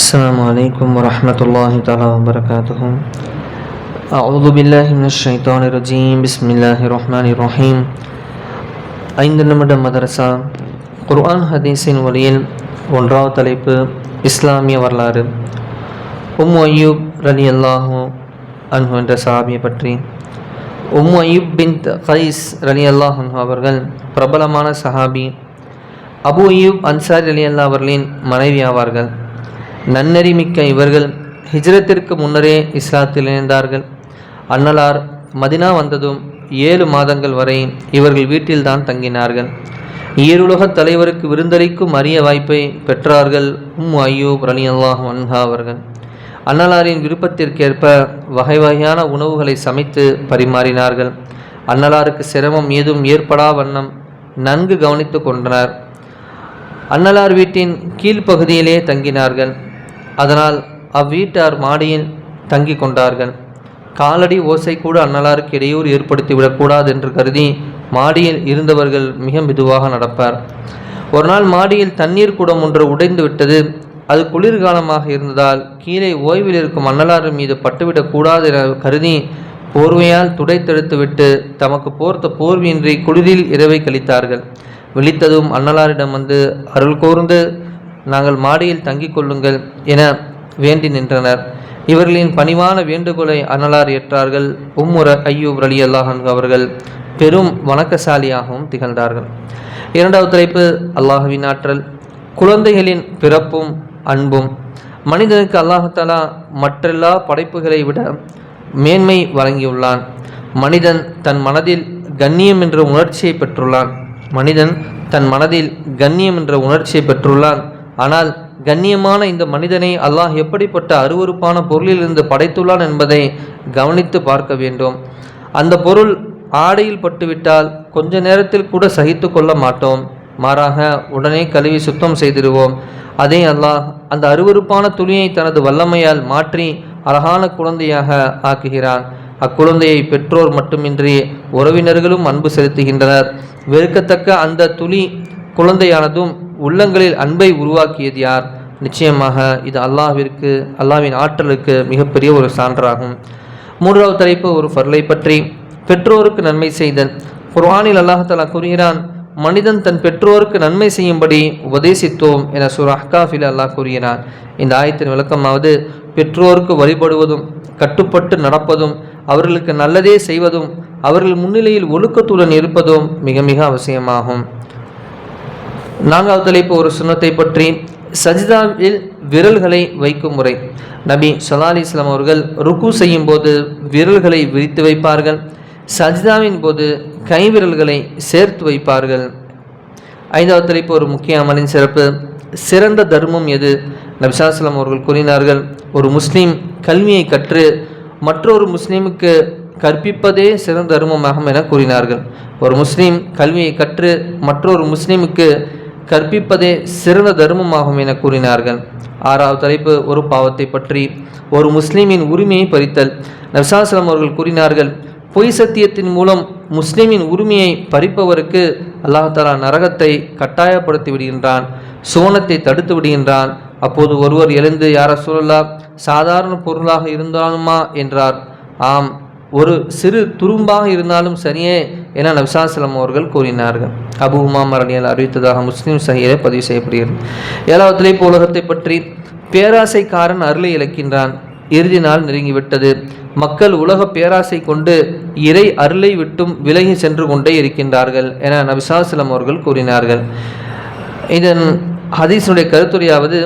السلام عليكم ورحمة الله تعالى وبركاته أعوذ بالله من الشيطان الرجيم بسم الله الرحمن الرحيم ஐந்து நிமிட மதரசா குர்ஆன் ஹதீஸின் வழியில் ஒன்றாவது தலைப்பு இஸ்லாமிய வரலாறு உம் அய்யூப் ரலி அல்லாஹூ அன்ஹு என்ற சஹாபியை பற்றி உம் அய்யூப் பின் கைஸ் ரலி அல்லாஹ் அவர்கள் பிரபலமான சஹாபி அபு அய்யூப் அன்சாரி அலி அல்லா அவர்களின் மனைவி ஆவார்கள் நன்னெறி மிக்க இவர்கள் ஹிஜ்ரத்திற்கு முன்னரே இஸ்லாத்தில் இணைந்தார்கள். அன்னலார் மதினா வந்ததும் ஏழு மாதங்கள் வரை இவர்கள் வீட்டில்தான் தங்கினார்கள். ஈருலக தலைவருக்கு விருந்தளிக்கும் அரிய வாய்ப்பை பெற்றார்கள் உம் அய்யூப் ரலி அல்லாஹ் அன்ஹா அவர்கள். அன்னலாரின் விருப்பத்திற்கேற்ப வகை வகையான உணவுகளை சமைத்து பரிமாறினார்கள். அன்னலாருக்கு சிரமம் ஏதும் ஏற்படா வண்ணம் நன்கு கவனித்து கொண்டனர். அன்னலார் வீட்டின் கீழ்ப்பகுதியிலே தங்கினார்கள். அதனால் அவ்வீட்டார் மாடியில் தங்கி கொண்டார்கள். காலடி ஓசை கூட அன்னலாருக்கு இடையூறு ஏற்படுத்திவிடக்கூடாது என்று கருதி மாடியில் இருந்தவர்கள் மிக மெதுவாக நடப்பார். ஒரு நாள் மாடியில் தண்ணீர் குடம் ஒன்று உடைந்து விட்டது. அது குளிர்காலமாக இருந்ததால் கீழே ஓய்வில் இருக்கும் அன்னலார் மீது பட்டுவிடக்கூடாது என கருதி போர்வையால் துடைத்தெடுத்துவிட்டு தமக்கு போர்த்த போர்வியின்றி குளிரில் இரவை கழித்தார்கள். விழித்ததும் அன்னலாரிடம் வந்து அருள் கூர்ந்து நாங்கள் மாடியில் தங்கிக் கொள்ளுங்கள் என வேண்டி நின்றனர். இவர்களின் பணிவான வேண்டுகோளை அனலார் ஏற்றார்கள். உம்முர ஐயூப் அலி அல்லாஹன் அவர்கள் பெரும் வணக்கசாலியாகவும் திகழ்ந்தார்கள். இரண்டாவது தலைப்பு அல்லாஹுவின் ஆற்றல். குழந்தைகளின் பிறப்பும் அன்பும். மனிதனுக்கு அல்லாஹாலா மற்றெல்லா படைப்புகளை விட மேன்மை வழங்கியுள்ளான். மனிதன் தன் மனதில் கண்ணியம் என்ற உணர்ச்சியை பெற்றுள்ளான். மனிதன் தன் மனதில் கண்ணியம் என்ற உணர்ச்சியை பெற்றுள்ளான். ஆனால் கண்ணியமான இந்த மனிதனை அல்லாஹ் எப்படிப்பட்ட அருவறுப்பான பொருளிலிருந்து படைத்துள்ளான் என்பதை கவனித்து பார்க்க வேண்டும். அந்த பொருள் ஆடையில் பட்டுவிட்டால் கொஞ்ச நேரத்தில் கூட சகித்து கொள்ள மாட்டோம். மாறாக உடனே கழுவி சுத்தம் செய்திருவோம் அதே அல்லாஹ் அந்த அருவறுப்பான துணியை தனது வல்லமையால் மாற்றி அழகான குழந்தையாக ஆக்குகிறான். அக்குழந்தையை பெற்றோர் மட்டுமின்றி உறவினர்களும் அன்பு செலுத்துகின்றனர். வெறுக்கத்தக்க அந்த துளி குழந்தையானதும் உள்ளங்களில் அன்பை உருவாக்கியது யார்? நிச்சயமாக இது அல்லாஹிற்கு அல்லாவின் ஆற்றலுக்கு மிகப்பெரிய ஒரு சான்றாகும். மூன்றாவது தலைப்பு ஒரு பொருளை பற்றி. பெற்றோருக்கு நன்மை செய்தல். குர்ஆனில் அல்லாஹலா கூறுகிறான் மனிதன் தன் பெற்றோருக்கு நன்மை செய்யும்படி உபதேசித்தோம் என சுர் அஹ்காஃபில் அல்லாஹ் கூறுகிறான். இந்த ஆயத்தின் விளக்கமாவது பெற்றோருக்கு வழிபடுவதும் கட்டுப்பட்டு நடப்பதும் அவர்களுக்கு நல்லதே செய்வதும் அவர்கள் முன்னிலையில் ஒழுக்கத்துடன் இருப்பதும் மிக மிக அவசியமாகும். நான்காவது தலைப்பு ஒரு சுண்ணத்தை பற்றி. சஜிதாவில் விரல்களை வைக்கும் முறை. நபி சல்லா இஸ்லாம் அவர்கள் ருக்கு செய்யும் போது விரல்களை விரித்து வைப்பார்கள். சஜிதாவின் போது கைவிரல்களை சேர்த்து வைப்பார்கள். ஐந்தாவது தலைப்பு ஒரு முக்கிய அமலின் சிறப்பு. சிறந்த தர்மம் எது? நபிசாஸ்லாம் அவர்கள் கூறினார்கள் ஒரு முஸ்லீம் கல்வியை கற்று மற்றொரு முஸ்லீமுக்கு கற்பிப்பதே சிறந்த தர்மமாகும் என கூறினார்கள். ஒரு முஸ்லீம் கல்வியை கற்று மற்றொரு முஸ்லீமுக்கு கற்பிப்பதே சிறந்த தர்மமாகும் என கூறினார்கள். ஆறாவது தலைப்பு ஒரு பாவத்தை பற்றி. ஒரு முஸ்லீமின் உரிமையை பறித்தல். நபிசாஸ்லாம் அவர்கள் கூறினார்கள் பொய் சத்தியத்தின் மூலம் முஸ்லீமின் உரிமையை பறிப்பவருக்கு அல்லாஹாலா நரகத்தை கட்டாயப்படுத்தி விடுகின்றான் சோனத்தை தடுத்து விடுகின்றான். அப்போது ஒருவர் எழுந்து யார சூழலா சாதாரண பொருளாக இருந்தாலுமா? என்றார். ஆம். ஒரு சிறு துரும்பாக இருந்தாலும் சரியே என நபிசாசலம் அவர்கள் கூறினார்கள். அபு உமாம் அரணியல் அறிவித்ததாக முஸ்லீம் சஹியிலே பதிவு செய்யப்படுகிறது. ஏழாவதிலே இப்போ உலகத்தை பற்றி பேராசைக்காரன் அருளை இழக்கின்றான். இறுதி நாள் நெருங்கிவிட்டது. மக்கள் உலக பேராசை கொண்டு இறை அருளை விட்டும் விலகி சென்று கொண்டே இருக்கின்றார்கள் என நபிசாசலம் அவர்கள் கூறினார்கள். இதன் ஹதீஸனுடைய கருத்துரையாவது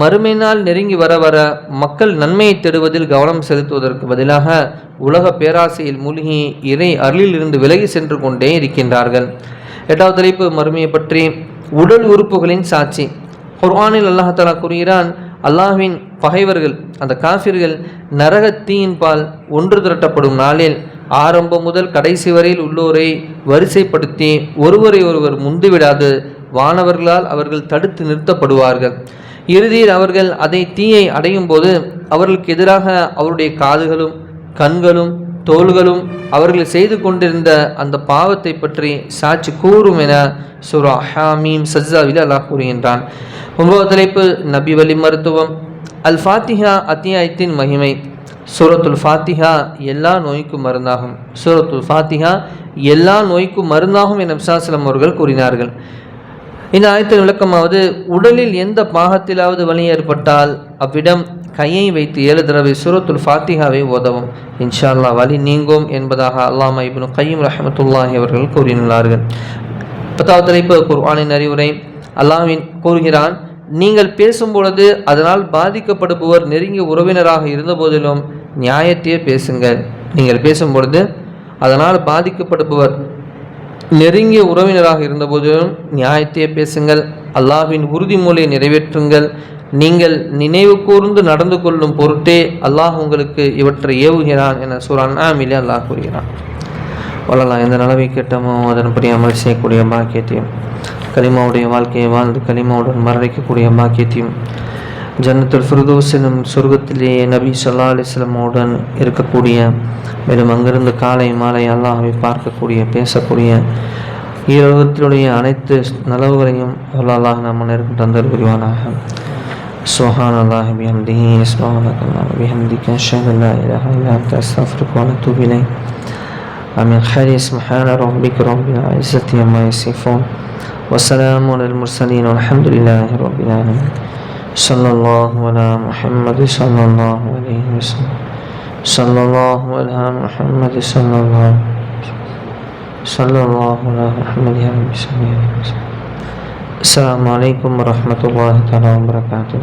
மறுமை நாள் நெருங்கி வர வர மக்கள் நன்மையை தேடுவதில் கவனம் செலுத்துவதற்கு பதிலாக உலக பேராசையில் மூழ்கி இறை அருளில் இருந்து விலகி சென்று கொண்டே இருக்கின்றார்கள். எட்டாவது தலைப்பு மறுமையை பற்றி உடல் உறுப்புகளின் சாட்சி. குர்ஆனில் அல்லாஹாலா கூறுகிறான் அல்லாஹ்வின் பகைவர்கள் அந்த காஃபிர்கள் நரக தீயின் பால் ஒன்று திரட்டப்படும் நாளில் ஆரம்பம் முதல் கடைசி வரையில் உள்ளோரை வரிசைப்படுத்தி ஒருவரை ஒருவர் முந்துவிடாது வானவர்களால் அவர்கள் தடுத்து நிறுத்தப்படுவார்கள். இறுதியில் அவர்கள் அதை தீயை அடையும் போது அவர்களுக்கு எதிராக அவருடைய காதுகளும் கண்களும் தோள்களும் அவர்கள் செய்து கொண்டிருந்த அந்த பாவத்தை பற்றி சாட்சி கூறும் என சுரா ஹாமீம் சஜ்ஜாவில் அல்லாஹ் கூறுகின்றான். ஒன்பது தலைப்பு நபி வழி மருத்துவம். அல் ஃபாத்திஹா அத்தியாயத்தின் மகிமை. சூரத்துல் ஃபாத்திஹா எல்லா நோய்க்கும் மருந்தாகும். சூரத்துல் ஃபாத்திஹா எல்லா நோய்க்கும் மருந்தாகும் என விசாசலம் அவர்கள் கூறினார்கள். இந்த ஆயத்தின் விளக்கமாவது உடலில் எந்த பாகத்திலாவது வலி ஏற்பட்டால் அவ்விடம் கையை வைத்து ஏழு தடவை சூரத்துல் ஃபாத்திகாவை உதவும் இன்ஷா அல்லா வலி நீங்கும் என்பதாக அல்லாமா இப்னு கையும் ரஹமத்துல்லாஹி அவர்கள் கூறியுள்ளார்கள். பத்தாவது தலைப்பு குர்ஆனின் அறிவுரை. அல்லாவின் கூறுகிறான் நீங்கள் பேசும் பொழுது அதனால் பாதிக்கப்படுபவர் நெருங்கிய உறவினராக இருந்த போதிலும் நியாயத்தையே பேசுங்கள். நீங்கள் பேசும் பொழுது அதனால் பாதிக்கப்படுபவர் நெருங்கிய உறவினராக இருந்தபோது நியாயத்தையே பேசுங்கள் அல்லாஹ்வின் உறுதிமொழியை நிறைவேற்றுங்கள். நீங்கள் நினைவு கூர்ந்து நடந்து கொள்ளும் பொருட்டே அல்லாஹ் உங்களுக்கு இவற்றை ஏவுகிறான் என சூரான் ஆமிலே அல்லாஹ் கூறுகிறான். வளரலாம் எந்த நிலவை கேட்டமோ அதன்படி அமல் செய்யக்கூடிய பாக்கியத்தையும் கலிமாவுடைய வாழ்க்கையை வாழ்ந்து கலிமாவுடன் மரணிக்கக்கூடிய பாக்கியத்தையும் ஜன்னத்துல் ஃபிரதோஸ் எனும் சொர்க்கத்திலே நபி சல்லா அலிஸ்லமுடன் இருக்கக்கூடிய மேலும் அங்கிருந்து காலை மாலை அல்லாஹை பார்க்கக்கூடிய பேசக்கூடிய ஈரோகத்தினுடைய அனைத்து நலவுகளையும் அல்லாஹ் நம்ம நேருக்கு தந்தர் புரிவானாக. சுஹான் அல்லாஹ் பிஹம்தி இஸ்மான் பிஹம்தி கஷல்லா இலஹா இல்லா தஸ்தஃபர் கோல தூபிலை அமின். ஹரி இஸ்மஹான ரொம்பிக் ரொம்பின் ஐசத்தி அம்மா இசிஃபோன் வசலாம் அல் முர்சலீன் அலமதுல்லாஹி ரொபிலான صلى الله على محمد صلى الله عليه وسلم. صلى الله على محمد صلى الله صلى الله على محمد يا رب السلام عليكم ورحمة الله تعالى وبركاته.